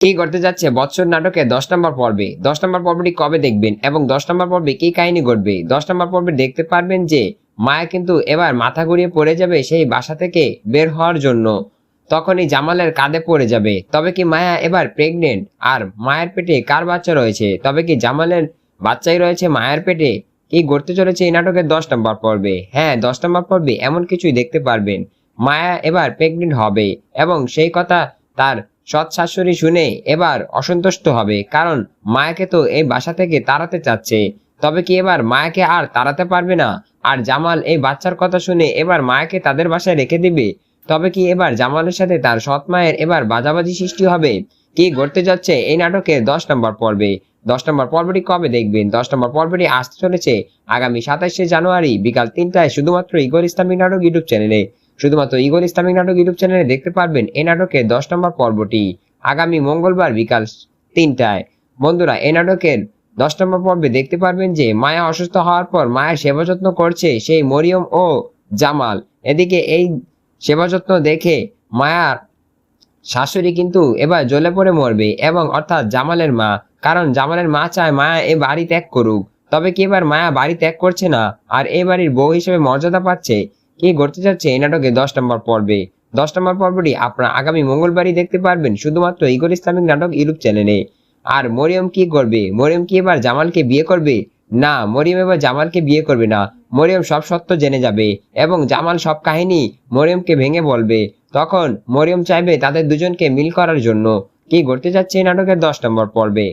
কি করতে যাচ্ছে? বৎসর নাটকে দশ নম্বর পর্বে। দশ নম্বর পর্বটি কবে দেখবেন এবং দশ নম্বর পর্বে কি কাহিনী ঘটবে? দশ নম্বর পর্বে দেখতে পারবেন যে, মায়া কিন্তু এবার মাথা ঘুরিয়ে পড়ে যাবে সেই বাসা থেকে বের হওয়ার জন্য। তখনই জামালের কাঁধে পড়ে যাবে। তবে কি মায়া এবার প্রেগনেন্ট আর মায়ের পেটে কার বাচ্চা রয়েছে? তবে কি জামালের বাচ্চাই রয়েছে মায়ের পেটে? কি ঘটতে চলেছে এই নাটকের দশ নম্বর পর্বে? হ্যাঁ দশ নম্বর পর্বে এমন কিছুই দেখতে পারবেন। মায়া এবার প্রেগনেন্ট হবে এবং সেই কথা তার সৎ শাশুড়ি শুনে এবার অসন্তুষ্ট হবে, কারণ মায়াকে তো এই বাসা থেকে তাড়াতে চাচ্ছে। তবে কি এবার মায়াকে আর তাড়াতে পারবে না? আর জামাল এই বাচ্চার কথা শুনে এবার মায়াকে তাদের বাসায় রেখে দিবে? তবে কি এবার জামালের সাথে তার সৎ মায়ের এবার বাজাবাজি সৃষ্টি হবে? কি ঘটতে যাচ্ছে এই নাটকের দশ নম্বর পর্বে? দশ নম্বর পর্বটি কবে দেখবেন? দশ নম্বর পর্বটি আসতে চলেছে আগামী সাতাশে জানুয়ারি বিকাল তিনটায়, শুধুমাত্র ইগর ইসলামিক নাটক ইউটিউব চ্যানেলে। শুধুমাত্র ইগল ইসলামিক নাটক ইউটিউব চ্যানেলে দেখতে পারবেন এই নাটকের দশ নম্বর পর্বটি। আগামী মঙ্গলবার বিকাল তিনটায়। বন্ধুরা এই নাটকের দশ নম্বর পর্বে দেখতে পারবেন যে, মায়া অসুস্থ হওয়ার পর মায়ের সেবা যত্ন করছে সেই মরিয়ম ও জামাল। এদিকে এই সেবা যত্ন দেখে মায়ার শাশুড়ি কিন্তু এবার জ্বলে পড়ে মরবে এবং অর্থাৎ জামালের মা, কারণ জামালের মা চায় মায়া এ বাড়ি ত্যাগ করুক। তবে কি এবার মায়া বাড়ি ত্যাগ করছে না? আর এই বাড়ির বউ হিসেবে মর্যাদা পাচ্ছে? কি ঘটতে যাচ্ছে এই নাটকে দশ নম্বর পর্বে। দশ নম্বর পর্বটি আপনারা আগামী মঙ্গলবারই দেখতে পারবেন শুধুমাত্র ইগর ইসলামিক নাটক ইউটিউব চ্যানেলে। আর মরিয়ম কি করবে? মরিয়ম কি এবার জামালকে বিয়ে করবে? না, মরিয়ম এবার জামালকে বিয়ে করবে না। মরিয়ম সব সত্য জেনে যাবে এবং জামাল সব কাহিনী মরিয়মকে ভেঙে বলবে। তখন মরিয়ম চাইবে তাদের দুজনকে মিল করার জন্য। কি ঘটতে যাচ্ছে এই নাটকের দশ নম্বর পর্বে?